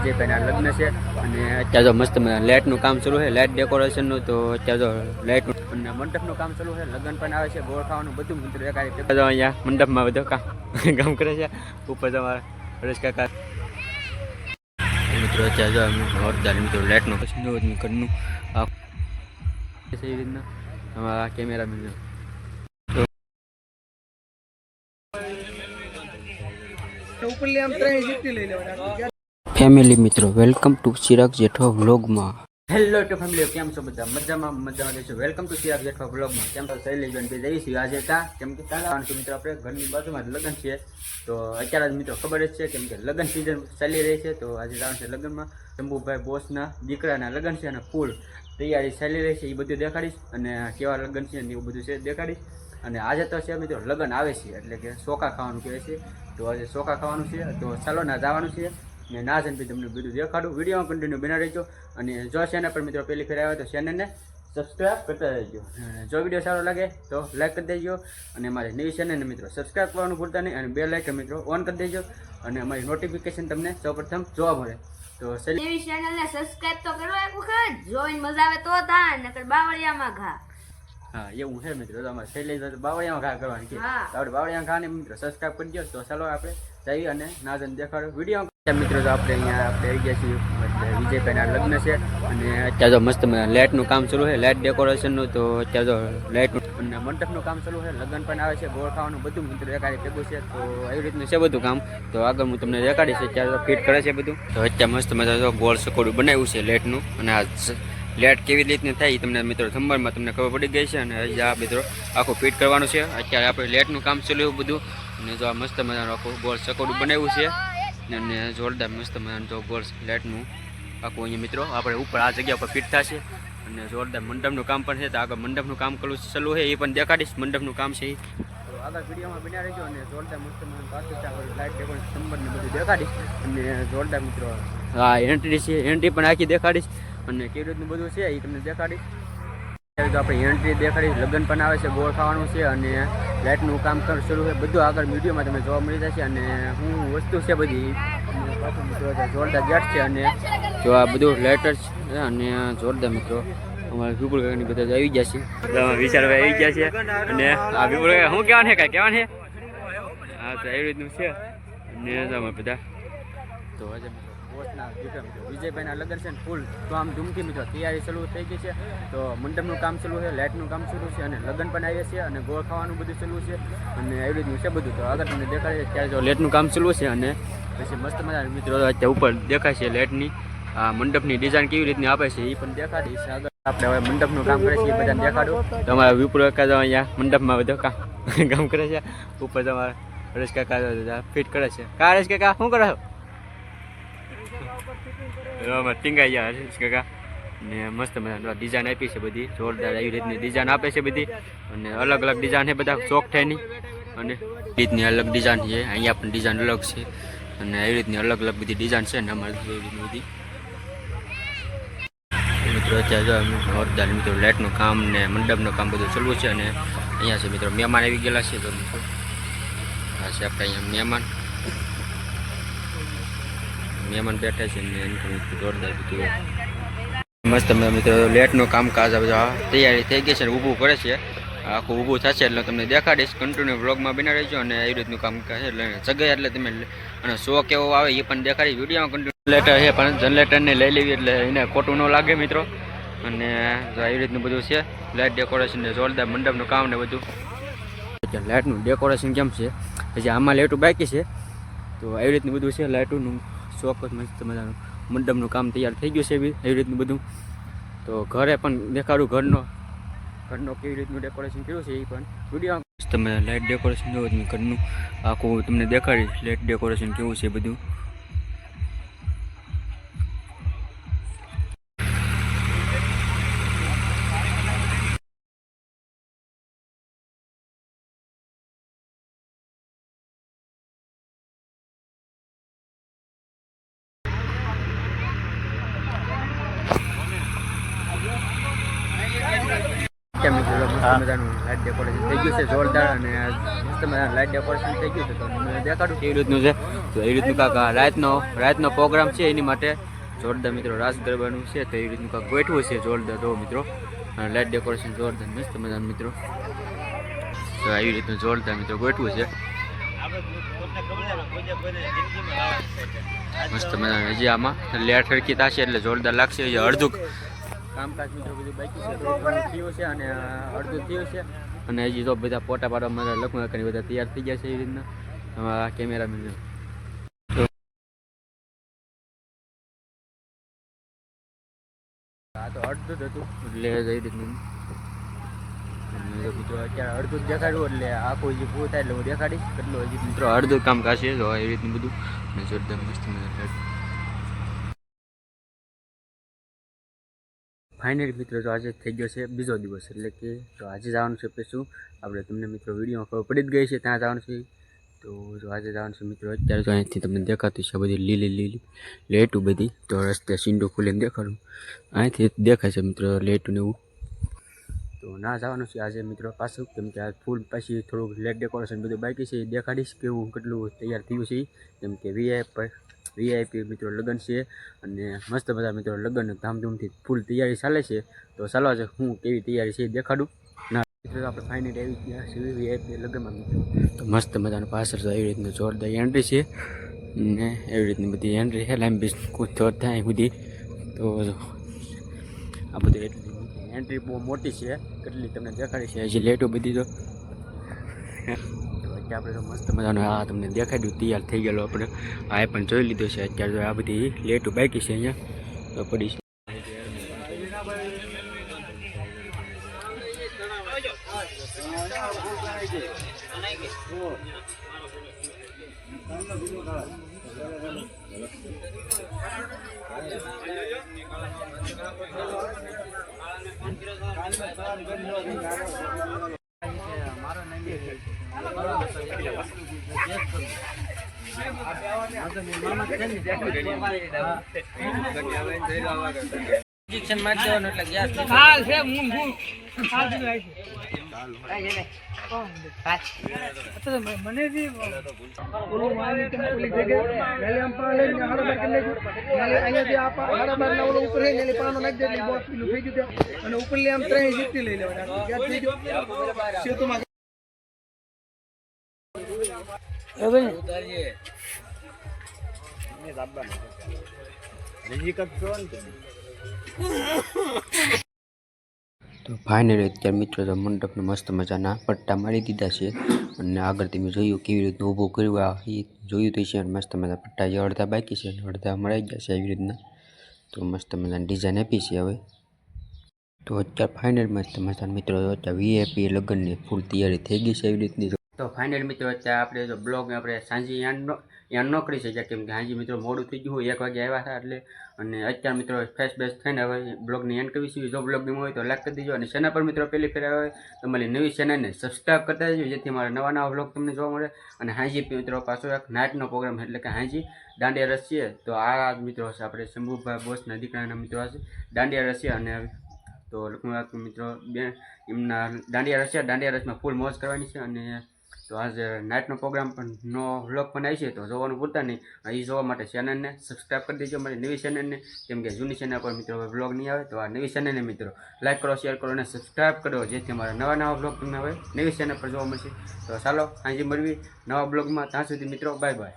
વિજયભાઈના લગ્ન છે. અને અત્યારે જો મસ્ત લાઇટનું કામ શરૂ છે લાઇટ ડેકોરેશનનું તો અત્યારે લાઇટ લાઇટનું અને મંડપનું કામ શરૂ છે, લગ્ન પણ આવે છે, ગોળ ખાવાનું બધું મિત્રો એકાદી મંડપ અહીંયા મંડપમાં કામ કામ કરે છે. ઉપર તમારા હરેશ કાકા. મિત્રો, અત્યારે જો મિત્રો લાઇટનું પછી ઘરનું. આ રીતના અમારા કેમેરા મિત્રો ઉપરલી આમ ત્રણ જીપી લઈ લેવાના. ફેમિલી મિત્રો, વેલકમ ટુ ચિરાગ જેઠવા વ્લોગમાં. હેલો ટુ ફેમિલી, કેમ છો બધા? મજામાં મજામાં રહેશો. વેલકમ ટુ ચિરાગ જેઠવા વ્લોગમાં. કેમ છો? શૈલેષબેન બે જઈશું. આજે તા કેમ કે તારા આવવાનું છે મિત્રો આપણે ઘરની બાજુમાં જ લગ્ન છે. તો અત્યારે જ મિત્રો ખબર જ છે કેમ કે લગ્ન સિઝન ચાલી રહી છે. તો આજે જવાનું છે લગ્નમાં. શંભુભાઈ બોસના દીકરાના લગ્ન છે અને ફૂલ તૈયારી ચાલી રહી છે. એ બધું દેખાડીશ અને કેવા લગ્ન છે ને એવું બધું છે દેખાડીશ. અને આજે તો છે મિત્રો લગ્ન આવે છે. એટલે કે સોખા ખાવાનું કહે છે. તો આજે સોખા ખાવાનું છે. તો ચાલો ના જવાનું છે. ને ના જઈને તમને બધું દેખાડું. વિડીયોમાં કન્ટિન્યુ બના રહેજો. અને જો ચેનલ પર મિત્રો પહેલી ફેર આવ્યો તો ચેનલને સબસ્ક્રાઈબ કરતા રહેજો. જો વીડિયો સારો લાગે તો લાઈક કરી દેજો. અને અમારી નવી ચેનલને મિત્રો સબસ્ક્રાઈબ કરવાનું ભૂલતા નહીં. અને બે લાઈક મિત્રો ઓન કરી દેજો. અને અમારી નોટિફિકેશન તમને સૌપ્રથમ જોવા મળે. તો નવી ચેનલને સબસ્ક્રાઇબ તો કરો એક વખત. જોઈને મજા આવે તો થાય નકર બાવળિયામાં ઘા. હા એવું છે મિત્રો. તો અમારે શૈલેષ બાવળિયામાં ઘા કરવાની છે. આપણે બાવળિયામાં ઘાને મિત્રો સબસ્ક્રાઈબ કરી દો તો ચાલો આપણે જઈએ અને નાજન દેખાડો. વીડિયો મિત્રો આપણે અહીંયા આપણે આવી ગયા છીએ એટલે વિજયભાઈના લગ્ન છે અને અત્યારે તો મસ્ત લાઇટનું કામ ચાલુ છે, લાઇટ ડેકોરેશનનું તો અત્યારે તો લાઇટનું અને મંડપનું કામ ચાલુ છે, લગ્ન પણ આવે છે, ગોળ ખાવાનું બધું મિત્રો એકાદી ભેગું છે, તો એવી રીતનું છે બધું કામ. તો આગળ હું તમને દેખાડીશ, અત્યારે તો ફિટ કરે છે બધું. તો અત્યારે મસ્ત મજા ગોળ સકોડું બનાવ્યું છે લાઇટનું અને આ લાઇટ કેવી રીતની થાય એ તમને મિત્રો સંભાળમાં તમને ખબર પડી ગઈ છે અને આ મિત્રો આખું ફિટ કરવાનું છે. અત્યારે આપણે લાઇટનું કામ ચાલ્યું બધું અને જો આ મસ્ત મજાનું આખું ગોળ સકોડું બનાવ્યું છે. અને જોરદાર મસ્ત મજાનું તો ગોળ લાઇટનું આખું અહીંયા મિત્રો. આપણે ઉપર આ જગ્યા પર ફિટ થશે. અને જોરદાર મંડપનું કામ પણ છે. તો આગળ મંડપનું કામ કરવું ચાલુ છે. એ પણ દેખાડીશ. મંડપનું કામ છે એ. આગળ વિડીયોમાં બન્યા રહેજો અને જોરદાર મસ્ત લાઇટ ડેકોરેશન નંબરને બધું દેખાડીશ. અને જોરદાર મિત્રો હા એન્ટ્રી છે. એન્ટ્રી પણ આખી દેખાડીશ. અને કેવી રીતનું બધું છે એ તમને દેખાડીશ. તો આપણે એન્ટ્રી દેખાડી, લગ્ન પણ આવે છે, ગોળ ખાવાનું છે અને લાઇટનું કામ કર, શરૂ છે બધું આગળ વિડીયોમાં તમે જોવા મળી જશે અને હું વસ્તુ છે બધી. જોરદાર ગેટ છે અને જો આ બધું લાઇટર છે અને જોરદાર મિત્રો, અમારા વિપુલ કાકાની બધા આવી ગયા છે. વિચારભાઈ આવી ગયા છે અને આ વિપુલ કાકા શું કહેવાનું છે કાંઈ? કહેવાનું છે? હા, તો એવી રીતનું છે. અને બધા. તો આજે બોસના દીકરા વિજયભાઈના લગ્ન છે ને ફૂલ તો આમ ધૂમથી મિત્રો તૈયારી શરૂ થઈ ગઈ છે. તો મંડપનું કામ શરૂ છે, લાઇટનું કામ શરૂ છે અને લગ્ન પણ આવે છે અને ગોળ ખાવાનું બધું શરૂ છે અને એવી રીતનું છે બધું. તો આગળ તમને દેખાય ત્યારે જો લાઇટનું કામ શરૂ છે અને પછી મસ્ત મજાના મિત્રો અત્યારે ઉપર દેખાય છે લાઇટની. આ મંડપની ડિઝાઇન કેવી રીતની આપે છે એ પણ દેખાડી છે આગળ આપણે હવે મંડપનું કામ કરે છે એ બધાને દેખાડું. તમારા વિપુલ કાકા અહીંયા મંડપમાં બધું કામ કરે છે. ઉપર તમારા હરેશ કાકા ફિટ કરે છે. કા હરેશ કાકા, શું કરો છો? એવામાં ટીંગાઈ ગયા કાકા. ને મસ્ત મજાની ડિઝાઇન આપી છે બધી, જોરદાર એવી રીતની ડિઝાઇન આપે છે બધી. અને અલગ અલગ ડિઝાઇન છે, બધા ચોક થઈની અને રીતની અલગ ડિઝાઇન છે, અહીંયા પણ ડિઝાઇન અલગ છે. અને આવી રીતની અલગ અલગ બધી ડિઝાઇન છે ને અમારે બધી. મિત્રો, અત્યારે જોરદાર મિત્રો લાઇટનું કામ ને મંડપનું કામ બધું ચાલુ છે અને અહીંયા છે મિત્રો મહેમાન આવી ગયેલા છે, તો મિત્રો. આ છે આપણે અહીંયા મહેમાન. મહેમાન બેઠા છે ને જોરદાર બધું મસ્ત મિત્રો લેટનું કામકાજ તૈયારી થઈ ગઈ છે ને ઊભું કરે છે. આખું ઊભું થશે એટલે તમને દેખાડીશ કન્ટિન્યુ બ્લોગમાં બિના રહેજો અને એવી રીતનું કામ છે એટલે જગ્યા એટલે તમે અને શો કેવો આવે એ પણ દેખાડી વિડીયોમાં કન્ટિન્યુ જનરેટર છે પણ જનરેટરને લઈ લેવી એટલે એને ખોટું ન લાગે મિત્રો. અને એવી રીતનું બધું છે લાઇટ ડેકોરેશન ને જોરદાર મંડપનું કામ ને બધું. લાઇટનું ડેકોરેશન કેમ છે? પછી આમાં લાઇટું બાકી છે. તો એવી રીતનું બધું છે લાઇટોનું ચોક્કસ મસ્ત મજાનું મંડપનું કામ તૈયાર થઈ ગયું છે એવી એવી રીતનું બધું. તો ઘરે પણ દેખાડું ઘરનો. ઘરનો કેવી રીતનું ડેકોરેશન કર્યું છે એ પણ વીડિયો તમે લાઇટ ડેકોરેશન જોવો ઘરનું. આખું તમને દેખાડીશ લાઇટ ડેકોરેશન કેવું છે બધું. મિત્રો મજાનું લાઇટ ડેકોરેશન થઈ ગયું છે જોરદાર અને મસ્ત મજાનું લાઇટ ડેકોરેશન થઈ ગયું છે તો તમને દેખાડું. એ રીતનું છે. તો એ રીતનું કાંક રાતનો રાતનો પ્રોગ્રામ છે એની માટે જોરદાર મિત્રો રાસ ગરબાનું છે તો એ રીતનું કાંક ગોઠવું છે જોરદાર. જો મિત્રો અને લાઇટ ડેકોરેશન જોરદાર મસ્ત મજાનું મિત્રો. તો આવી રીતનું જોરદાર મિત્રો ગોઠવું છે. મસ્ત મજાનું હજી આમાં લેટ થશે એટલે જોરદાર લાગશે. હજી અડધું કામકાજ મિત્રો બધું બાકી છે. થયું છે અને અડધું થયું છે. અને હજી તો બધા ફોટા પાડવા માટે લખવા કરી બધા તૈયાર થઈ ગયા છે એ રીતના. અમારા કેમેરામેન આ તો અડધું જ હતું. એટલે એ રીતનું અત્યારે અડધું જ દેખાડ્યું એટલે આખું હજી પૂરું થાય એટલે હું દેખાડીશ. કેટલું હજી મિત્રો અડધું કામ કાશે તો એ રીતનું બધું. જોરદાર મસ્ત મજાનું ફાઇનલી મિત્રો, તો આજે થઈ ગયો છે બીજો દિવસ. એટલે કે તો આજે જવાનું છે પેશું આપણે તમને મિત્રો વીડિયો ખબર પડી જ ગઈ છે ત્યાં જવાનું છે. તો જો આજે જવાનું છે મિત્રો, અત્યારે તો અહીંથી તમને દેખાતું છે બધી લીલી લીલી લેટું બધી. તો રસ્તે સિંડો ખોલીને દેખાડું. અહીંથી દેખાય છે મિત્રો લેટું ને એવું. તો ના જવાનું છે આજે મિત્રો પાછું, કેમ કે આ ફૂલ પછી થોડુંક લેટ ડેકોરેશન બધું બાકી છે. દેખાડીશ કેવું કેટલું તૈયાર થયું છે. કેમ કે વીઆઈપી વીઆઈપી મિત્રો, લગ્ન છે અને મસ્ત બધા મિત્રો લગ્ન ધામધૂમથી ફૂલ તૈયારી ચાલે છે. તો ચાલો આજે હું કેવી તૈયારી છે દેખાડું. ના, મિત્રો, આપણે ફાઇનલ આવી ગયા છે વીઆઈપી લગ્નમાં, મિત્રો. તો મસ્ત મજાનું પાછળ તો એવી રીતની જોરદાર એન્ટ્રી છે. ને એવી રીતની બધી એન્ટ્રી છે લાંબી કૂદ થાય બધી તો આ બધી એટલી એન્ટ્રી બહુ મોટી છે. કેટલી તમને દેખાડી છે, હજી લેટો બધી તો. અત્યારે આપણે તો મસ્ત મજાનો આ તમને દેખાઈ દઉં, તૈયાર થઈ ગયેલો આપણે. આ પણ જોઈ લીધો છે, અત્યારે તો આ બધી લેટો બાકી છે અહીંયા. તો પડી છે. હાલ છે હું હું હાલ દીધું આવી છે. ઓલું મારી તમે ઓલી જગ્યાએ વેલી આમ ઓલો ઉપર છે એટલે. અને ઉપરલી આમ ત્રણ જીતી લઈ લેવાના એ ભાઈ તો ફાઇનલી અત્યારે મિત્રો તો મંડપને મસ્ત મજાના પટ્ટા મારી દીધા છે અને આગળ તમે જોયું કેવી રીતનું ઊભું કર્યું આ, એ જોયું તો છે અને મસ્ત મજા પટ્ટા જે અડધા બાકી છે અને અડધા મળી ગયા છે એવી રીતના. તો મસ્ત મજાની ડિઝાઇન આપી છે હવે. તો અત્યારે ફાઇનલ મસ્ત મજાના મિત્રો, તો અત્યારે વીઆઈપી લગ્નની ફૂલ તૈયારી થઈ ગઈ છે એવી રીતની. તો ફાઇનલ મિત્રો, અત્યારે આપણે જો બ્લોગ આપણે સાંજે યાન ન કરી શક્યા કેમ કે હાજી મિત્રો મોડું થઈ ગયું એક વાગે આવ્યા હતા એટલે, અને અત્યારે મિત્રો ફેસ બેસ થઈને હવે બ્લોગની એન્ડ કરી છે જો બ્લોગ ગમ્યો હોય તો લાઈક કરી દેજો, અને ચેનલ પર મિત્રો પહેલી ફેર આવે, તો મારી નવી ચેનલને સબસ્ક્રાઈબ કરતા રહેજો જેથી મારા નવા નવા બ્લોગ તમને જોવા મળે. અને હાજી મિત્રો પાછો એક નાઇટનો પ્રોગ્રામ એટલે કે હાજી દાંડિયા રસ છે તો આ મિત્રો હશે આપણે શંભુભાઈ બોસના દીકરાના મિત્રો હશે, દાંડિયા રસ અને તો મિત્રો બે, એમના દાંડિયા રસ છે દાંડિયા રસમાં ફૂલ મોજ કરવાની છે, અને તો આજે નાઇટનો પ્રોગ્રામ પણ નો વ્લોગ પણ આવી છે, તો જોવાનું ભૂલતા નહીં. એ જોવા માટે ચેનલને સબસ્ક્રાઈબ કરી દેજો મારી નવી ચેનલને કેમ કે જૂની ચેનલ પર મિત્રો વ્લોગ નહીં આવે, તો આ નવી ચેનલને મિત્રો લાઈક કરો શેર કરો અને સબસ્ક્રાઈબ કરો, જેથી અમારા નવા નવા બ્લોગ તમને હવે નવી ચેનલ પર જોવા મળશે. તો ચાલો આજે મળવી નવા બ્લોગમાં ત્યાં સુધી મિત્રો બાય બાય